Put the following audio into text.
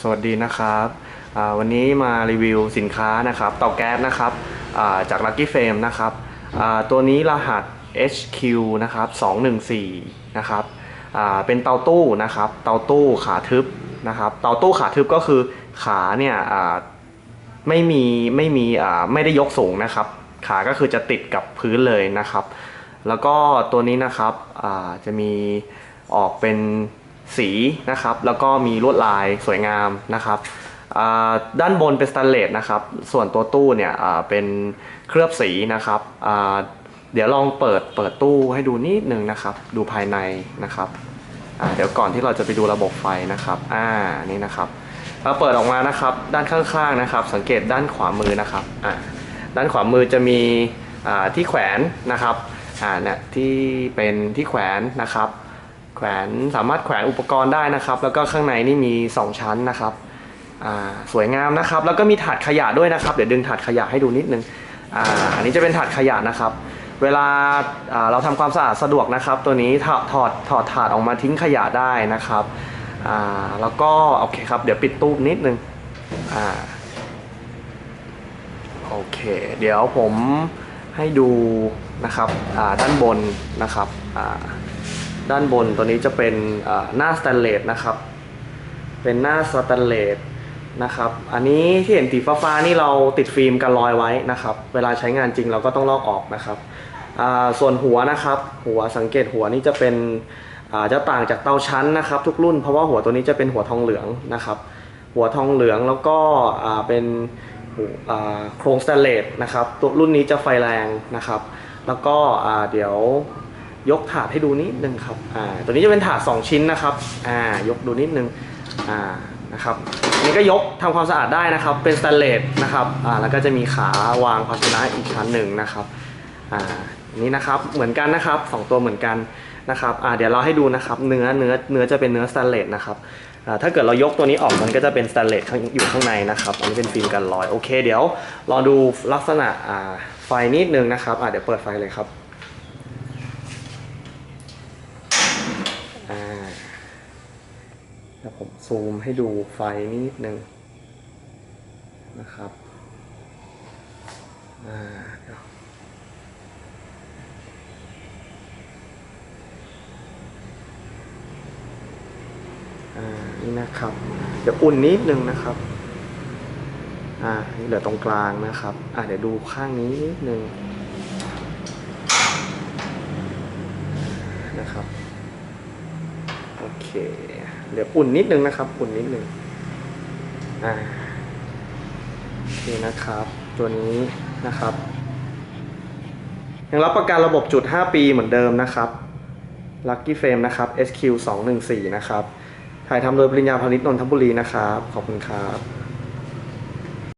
สวัสดีนะครับ วันนี้มารีวิวสินค้านะครับเตาแก๊สนะครับาจาก Lucky Frame นะครับตัวนี้รหัส HQ นะครับ214นะครับเป็นเตาตู้นะครับเตาตู้ขาทึบนะครับเตาตู้ขาทึบก็คือขาเนี่ยไม่มีไม่มีไม่ได้ยกสูงนะครับ ขาก็คือจะติดกับพื้นเลยนะครับ แล้วก็ตัวนี้นะครับจะมีออกเป็น สีนะครับ แล้วก็มีลวดลายสวยงามนะครับด้านบนเป็นสแตนเลสนะครับ ส่วนตัวตู้เนี่ยเป็นเคลือบสีนะครับเดี๋ยวลองเปิดเปิดตู้ให้ดูนิดนึงนะครับ ดูภายในนะครับเดี๋ยวก่อนที่เราจะไปดูระบบไฟนะครับอ่านี่นะครับเราเปิดออกมานะครับ ด้านข้างๆนะครับ สังเกตด้านขวามือนะครับอ่าด้านขวามือจะมีที่แขวนนะครับอ่าเนี่ยที่เป็นที่แขวนนะครับ แขวนสามารถแขวนอุปกรณ์ได้นะครับ แล้วก็ข้างในนี่มี 2 ชั้นนะครับสวยงามนะครับ แล้วก็มีถาดขยะด้วยนะครับ เดี๋ยวดึงถาดขยะให้ดูนิดนึงอ่าอันนี้จะเป็นถาดขยะนะครับ เวลาาเราทำความสะอาดสะดวกนะครับ ตัวนี้ถอดถอดถอดถาดออกมาทิ้งขยะได้นะครับแล้วก็โอเคครับ เดี๋ยวปิดตู้นิดนึงอ่าโอเค เดี๋ยวผมให้ดูนะครับด้านบนนะครับอ่า ด้านบนตัวนี้จะเป็นหน้าสแตนเลสนะครับ เป็นหน้าสแตนเลสนะครับ อันนี้ที่เห็นสีฟ้าๆนี่เราติดฟิล์มกันรอยไว้นะครับ เวลาใช้งานจริงเราก็ต้องลอกออกนะครับส่วนหัวนะครับ หัวสังเกตหัวนี่จะเป็นจะต่างจากเตาชั้นนะครับ ทุกรุ่นเพราะว่าหัวตัวนี้จะเป็นหัวทองเหลืองนะครับ หัวทองเหลืองแล้วก็เป็นโครงสแตนเลสนะครับตัวรุ่นนี้จะไฟแรงนะครับ แล้วก็เดี๋ยว ยกถาดให้ดูนิดนึงครับอ่าตัวนี้จะเป็นถาด2ชิ้นนะครับอ่ายกดูนิดนึงอ่านะครับอันนี้ก็ยกทำความสะอาดได้นะครับ เป็นสแตนเลสนะครับอ่าแล้วก็จะมีขาวางภาชนะอีกชั้นหนึ่งนะครับอ่าอันนี้นะครับเหมือนกันนะครับสองตัวเหมือนกันนะครับอ่าเดี๋ยวเราให้ดูนะครับเนื้อเนื้อเนื้อจะเป็นเนื้อสแตนเลสนะครับอ่าถ้าเกิดเรายกตัวนี้ออกมันก็จะเป็นสแตนเลสอยู่ข้างในนะครับอันนี้เป็นฟิล์มกันรอยโอเค เดี๋ยวรอดูลักษณะอ่าไฟนิดนึงนะครับอ่าเดี๋ยวเปิดไฟเลยครับ อ่าเดี๋ยวผมซูมให้ดูไฟนิดนึงนะครับอ่าเดี๋ยวอ่านี่นะครับ เดี๋ยวอุ่นนิดนึงนะครับ อ่า นี่เหลือตรงกลางนะครับ อ่าเดี๋ยวดูข้างนี้นิดนึงนะครับ โอ เค เดี๋ยวอุ่นนิดนึงนะครับ อุ่นนิดนึงอ่าโอเคนะครับ ตัวนี้นะครับ ยังรับประกันระบบจุด 5 ปีเหมือนเดิมนะครับ Lucky Frame นะครับ SQ 214นะครับถ่ายทำโดยปริญญาพาณิชย์นนทบุรีนะครับ ขอบคุณครับ